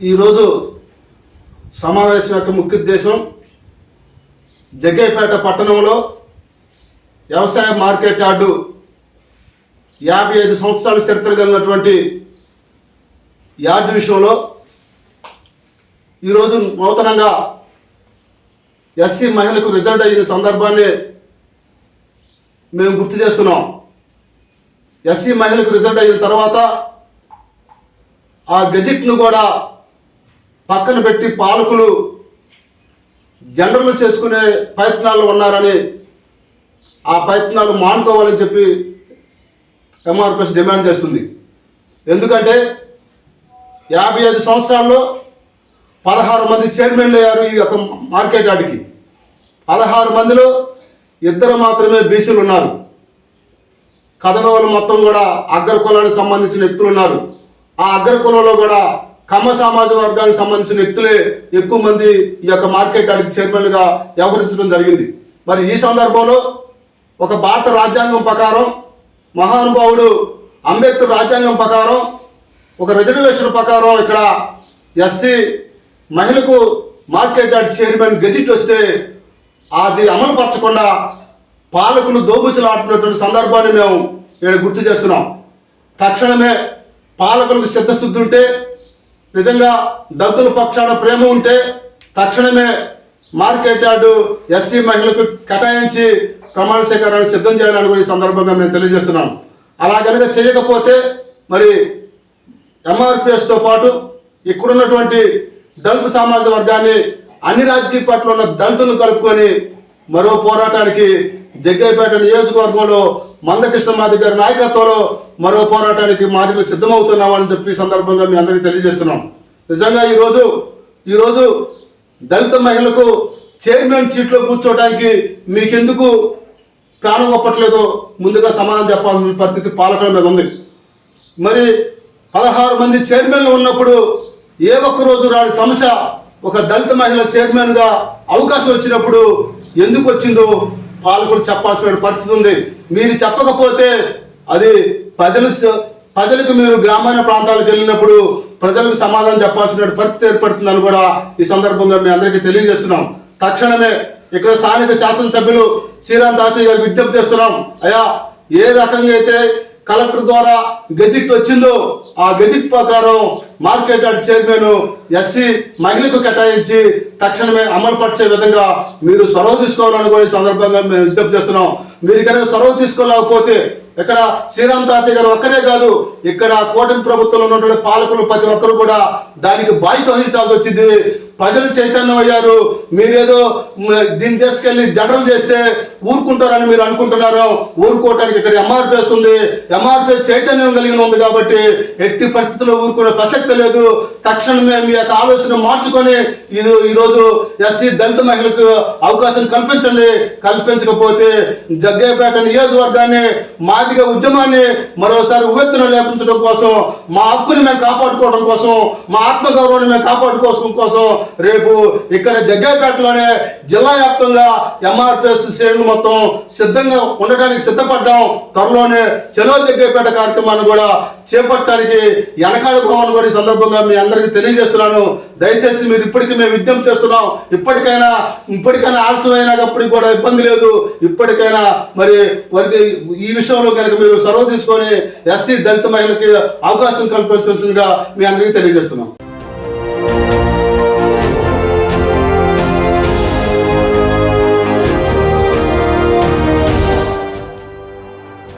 ఈరోజు సమావేశం యొక్క ముఖ్య ఉద్దేశం జగ్గైపేట పట్టణంలో వ్యవసాయ మార్కెట్ యార్డు యాభై ఐదు సంవత్సరాల చరిత్ర కలిగినటువంటి యార్డు విషయంలో ఈరోజు నూతనంగా ఎస్సీ మహిళకు రిజల్ట్ అయిన సందర్భాన్ని మేము గుర్తు చేస్తున్నాం. ఎస్సీ మహిళకు రిజల్ట్ అయిన తర్వాత ఆ గెజిట్ను కూడా పక్కన పెట్టి పాలకులు జనరల్ చేసుకునే ప్రయత్నాలు ఉన్నారని ఆ ప్రయత్నాలు మానుకోవాలని చెప్పి ఎంఆర్పిఎస్ డిమాండ్ చేస్తుంది. ఎందుకంటే యాభై ఐదు సంవత్సరాల్లో పదహారు మంది చైర్మన్లు అయ్యారు ఈ యొక్క మార్కెట్ ఆడికి పదహారు మందిలో ఇద్దరు మాత్రమే బీసీలు ఉన్నారు. కథనవాళ్ళు మొత్తం కూడా అగ్రకులానికి సంబంధించిన వ్యక్తులు ఉన్నారు. ఆ అగ్ర కులంలో కూడా కమ్మ సమాజ వర్గానికి సంబంధించిన వ్యక్తులే ఎక్కువ మంది ఈ యొక్క మార్కెట్ యార్డ్కి చైర్మన్గా వ్యవహరించడం జరిగింది. మరి ఈ సందర్భంలో ఒక భారత రాజ్యాంగం ప్రకారం మహానుభావుడు అంబేద్కర్ రాజ్యాంగం ప్రకారం ఒక రిజర్వేషన్ ప్రకారం ఇక్కడ ఎస్సీ మహిళకు మార్కెట్ యార్డ్ చైర్మన్ గెజిట్ వస్తే అది అమలు పరచకుండా పాలకులు దోబుచులాడుతున్నటువంటి సందర్భాన్ని మేము ఇక్కడ గుర్తు చేస్తున్నాం. తక్షణమే పాలకులకు సిద్ధశుద్ధి ఉంటే నిజంగా దళితుల పక్షాన ప్రేమ ఉంటే తక్షణమే మార్కెట్ యార్డు ఎస్సీ మహిళలకు కేటాయించి ప్రమాణ స్వీకారాన్ని సిద్ధం చేయాలని కూడా ఈ సందర్భంగా మేము తెలియజేస్తున్నాం. అలా కనుక చేయకపోతే మరి ఎంఆర్పిఎస్తో పాటు ఇక్కడున్నటువంటి దళిత సమాజ వర్గాన్ని అన్ని రాజకీయ పార్టీలు ఉన్న దళితులను కలుపుకొని మరో పోరాటానికి జగ్గైపేట నియోజకవర్గంలో మందకృష్ణ మాది గారి నాయకత్వంలో మరో పోరాటానికి మాదిరి సిద్ధమవుతున్నామని చెప్పి సందర్భంగా మీ అందరికీ తెలియజేస్తున్నాం. నిజంగా ఈరోజు ఈరోజు దళిత మహిళలకు చైర్మన్ సీట్లో కూర్చోవడానికి మీకెందుకు ప్రాణం ఒప్పట్లేదో ముందుగా సమాధానం చెప్పాల్సిన పరిస్థితి పాలకుల మీద ఉంది. మరి పదహారు మంది చైర్మన్లు ఉన్నప్పుడు ఏ ఒక్క రోజు రాని సమస్య ఒక దళిత మహిళ చైర్మన్గా అవకాశం వచ్చినప్పుడు ఎందుకు వచ్చిందో పాలకులు చెప్పాల్సిన పరిస్థితి ఉంది. మీరు చెప్పకపోతే అది ప్రజలు ప్రజలకు మీరు గ్రామీణ ప్రాంతాలకు వెళ్ళినప్పుడు ప్రజలకు సమాధానం చెప్పాల్సిన పరిస్థితి ఏర్పడుతుందని కూడా ఈ సందర్భంగా మీ అందరికీ తెలియజేస్తున్నాం. తక్షణమే ఇక్కడ స్థానిక శాసనసభ్యులు శ్రీరామ్ తాతయ్య గారు విజ్ఞప్తి చేస్తున్నాం. అయ్యా ఏ రకంగా అయితే కలెక్టర్ ద్వారా గెజిట్ వచ్చిందో ఆ గెజిట్ ప్రకారం మార్కెట్ యార్డ్ చైర్మన్ ఎస్సీ మహిళకు కేటాయించి తక్షణమే అమలుపరిచే విధంగా మీరు చొరవ తీసుకోవాలని కూడా సందర్భంగా మేము విజ్ఞప్తి చేస్తున్నాం. మీరు కనుక చొరవ తీసుకోలేకపోతే ఇక్కడ శ్రీరామ్ తాతయ్య గారు ఒక్కరే కాదు ఇక్కడ కూటమి ప్రభుత్వంలో ఉన్నటువంటి పాలకులు ప్రతి ఒక్కరు కూడా దానికి బాధ్యత వహించాల్సి వచ్చింది. ప్రజలు చైతన్యం అయ్యారు మీరేదో దీన్ని తీసుకెళ్ళి జనరల్ చేస్తే ఊరుకుంటారని మీరు అనుకుంటున్నారు. ఊరుకోవటానికి ఇక్కడ ఎంఆర్పిఎస్ ఉంది. ఎంఆర్పిఎస్ చైతన్యం కలిగిన ఉంది కాబట్టి ఎట్టి పరిస్థితుల్లో ఊరుకునే ప్రసక్తి లేదు. తక్షణమే మీ యొక్క ఆలోచన మార్చుకొని ఇది ఈరోజు ఎస్సీ దళిత మహిళలకు అవకాశం కల్పించండి. కల్పించకపోతే జగ్గేపేట నియోజకవర్గాన్ని మాదిగ ఉద్యమాన్ని మరోసారి ఉవ్వెత్తున లేపించడం కోసం మా హక్కుని మేము కాపాడుకోవడం కోసం మా ఆత్మగౌరవాన్ని మేము కాపాడుకోవడం కోసం రేపు ఇక్కడ జగ్గేపేటలోనే జిల్లా వ్యాప్తంగా ఎంఆర్పిఎస్ శ్రేణులు మొత్తం సిద్ధంగా ఉండడానికి సిద్ధపడ్డాం. త్వరలోనే చలో జగ్గేపేట కార్యక్రమాన్ని కూడా చేపట్టడానికి వెనకాడుకోవాలని కూడా ఈ సందర్భంగా మీ అందరికీ తెలియజేస్తున్నాను. దయచేసి మీరు ఇప్పటికీ మేము విజ్ఞప్తి చేస్తున్నాం. ఇప్పటికైనా ఇప్పటికైనా ఆలస్యమైనప్పటికీ కూడా ఇబ్బంది లేదు. ఇప్పటికైనా మరి వారికి ఈ విషయంలో కనుక మీరు చొరవ తీసుకొని ఎస్సీ దళిత మహిళకి అవకాశం కల్పించుగా మీ అందరికీ తెలియజేస్తున్నాం.